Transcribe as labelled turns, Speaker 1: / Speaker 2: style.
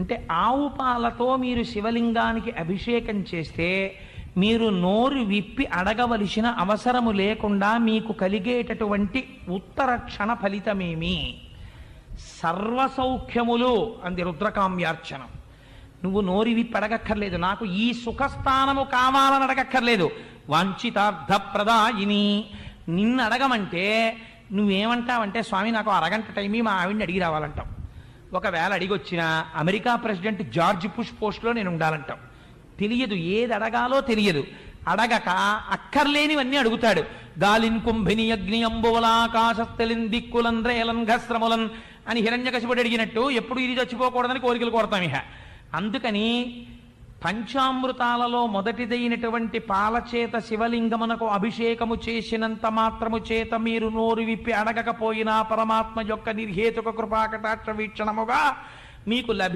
Speaker 1: అంటే ఆవు పాలతో మీరు శివలింగానికి అభిషేకం చేస్తే మీరు నోరు విప్పి అడగవలసిన అవసరము లేకుండా మీకు కలిగేటటువంటి ఉత్తర క్షణ ఫలితమేమి? సర్వసౌఖ్యములు అంది రుద్రకామ్యార్చనం. నువ్వు నోరి విప్పి అడగక్కర్లేదు నాకు ఈ సుఖస్థానము కావాలని అడగక్కర్లేదు. వాంఛితార్థ ప్రదాయిని నిన్ను అడగమంటే నువ్వేమంటావంటే స్వామి నాకు అరగంట టైమి మా ఆవిడ్ని అడిగి రావాలంటావు ఒకవేళ అడిగొచ్చిన అమెరికా ప్రెసిడెంట్ జార్జ్ పుష్ పోస్ట్లో నేను ఉండాలంటాం. తెలియదు ఏది అడగాలో తెలియదు. అడగక అక్కర్లేనివన్నీ అడుగుతాడు. గాలిన్ కుంభిని అగ్ని అంబువలాకాశస్థలిన్ దిక్కులన్ రేలన్ ఘస్రములన్ అని హిరణ్యకశిపుడు అడిగినట్టు ఎప్పుడు ఇది చచ్చిపోకూడదని కోరికలు కోరతాం ఇహ. అందుకని పంచామృతాలలో మొదటిదైనటువంటి పాలచేత శివలింగమునకు అభిషేకము చేసినంత మాత్రము చేత మీరు నోరు విప్పి అడగకపోయినా పరమాత్మ యొక్క నిర్హేతుక కృపాకటాక్ష వీక్షణముగా మీకు లభి